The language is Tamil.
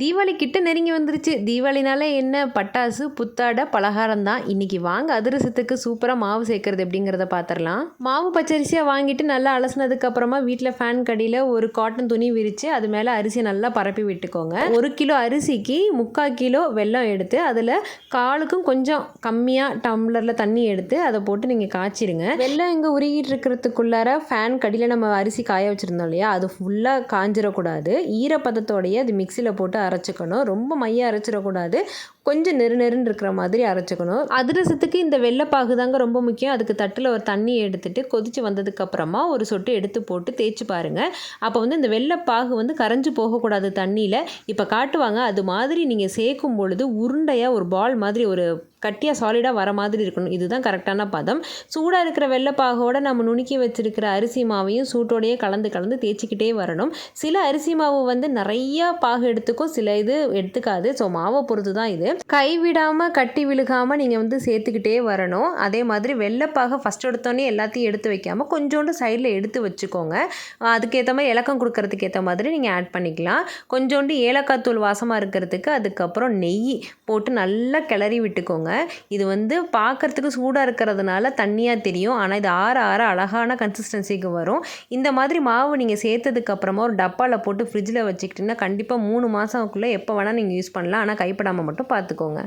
தீபாவளி கிட்ட நெருங்கி வந்துருச்சு. தீபாவளினாலே என்ன? பட்டாசு புத்தாடை பலகாரம் தான். இன்றைக்கி வாங்க அதிரசத்துக்கு சூப்பராக மாவு சேர்க்குறது எப்படிங்கிறத பார்த்துடலாம் மாவு பச்சரிசியாக வாங்கிட்டு நல்லா அலசினதுக்கப்புறமா வீட்டில் ஃபேன் கடியில் ஒரு காட்டன் துணி விரித்து அது மேலே அரிசியை நல்லா பரப்பி விட்டுக்கோங்க. ஒரு கிலோ அரிசிக்கு முக்கால் கிலோ வெல்லம் எடுத்து அதில் காலுக்கும் கொஞ்சம் கம்மியாக டம்ளரில் தண்ணி எடுத்து அதை போட்டு நீங்கள் காய்ச்சிடுங்க. வெல்லம் இங்கே உருகிட்டு இருக்கிறதுக்குள்ளார ஃபேன் கடியில் நம்ம அரிசி காய வச்சுருந்தோம் இல்லையா? அது ஃபுல்லாக காஞ்சிடக்கூடாது ஈரப்பதத்தோடையே அது மிக்சியில் போட்டு அரைச்சிக்கணும். ரொம்ப மைய அரைச்சிடக்கூடாது. கொஞ்சம் நெரு நெருன்னு இருக்கிற மாதிரி அரைச்சிக்கணும். அதிரசத்துக்கு இந்த வெள்ளைப்பாகு தாங்க ரொம்ப முக்கியம். அதுக்கு தட்டில் ஒரு தண்ணி எடுத்துட்டு கொதித்து வந்ததுக்கப்புறமா ஒரு சொட்டு எடுத்து போட்டு தேய்ச்சி பாருங்கள் அப்போ வந்து இந்த வெள்ளைப்பாகு வந்து கரைஞ்சி போகக்கூடாது தண்ணியில். இப்போ காட்டுவாங்க அது மாதிரி நீங்கள் சேர்க்கும் பொழுது உருண்டையாக ஒரு பால் மாதிரி ஒரு கட்டியாக சாலிடாக வர மாதிரி இருக்கணும். இதுதான் கரெக்டான பதம். சூடாக இருக்கிற வெள்ளைப்பாகோட நம்ம நுணுக்கி வச்சுருக்கிற அரிசி மாவையும் சூட்டோடையே கலந்து கலந்து தேய்ச்சிக்கிட்டே வரணும். சில அரிசி மாவு வந்து நிறையா பாகு எடுத்துக்கும் சில இது எடுத்துக்காது. ஸோ மாவை பொறுத்து தான் இது. கைவிடாம கட்டி விழுகாமல் நீங்கள் வந்து சேர்த்துக்கிட்டே வரணும். அதே மாதிரி வெள்ளப்பாக ஃபஸ்ட் எடுத்தோடனே எல்லாத்தையும் எடுத்து வைக்காமல் கொஞ்சோண்டு சைடில் எடுத்து வச்சுக்கோங்க. அதுக்கேற்ற மாதிரி இலக்கம் கொடுக்கறதுக்கு ஏற்ற மாதிரி நீங்கள் ஆட் பண்ணிக்கலாம். கொஞ்சோண்டு ஏலக்காய் தூள் வாசமாக இருக்கிறதுக்கு அதுக்கப்புறம் நெய் போட்டு நல்லா கிளறி விட்டுக்கோங்க. இது வந்து பார்க்குறதுக்கு சூடாக இருக்கிறதுனால தண்ணியாக தெரியும். ஆனால் இது ஆற ஆற அழகான கன்சிஸ்டன்சிக்கு வரும். இந்த மாதிரி மாவு நீங்கள் சேர்த்ததுக்கப்புறமா ஒரு டப்பாவில் போட்டு ஃப்ரிட்ஜில் வச்சுக்கிட்டிங்கன்னா கண்டிப்பாக மூணு மாதம்க்குள்ளே எப்போ வேணால் நீங்கள் யூஸ் பண்ணலாம். ஆனால் கைப்படாமல் மட்டும் பார்த்துக்கோங்க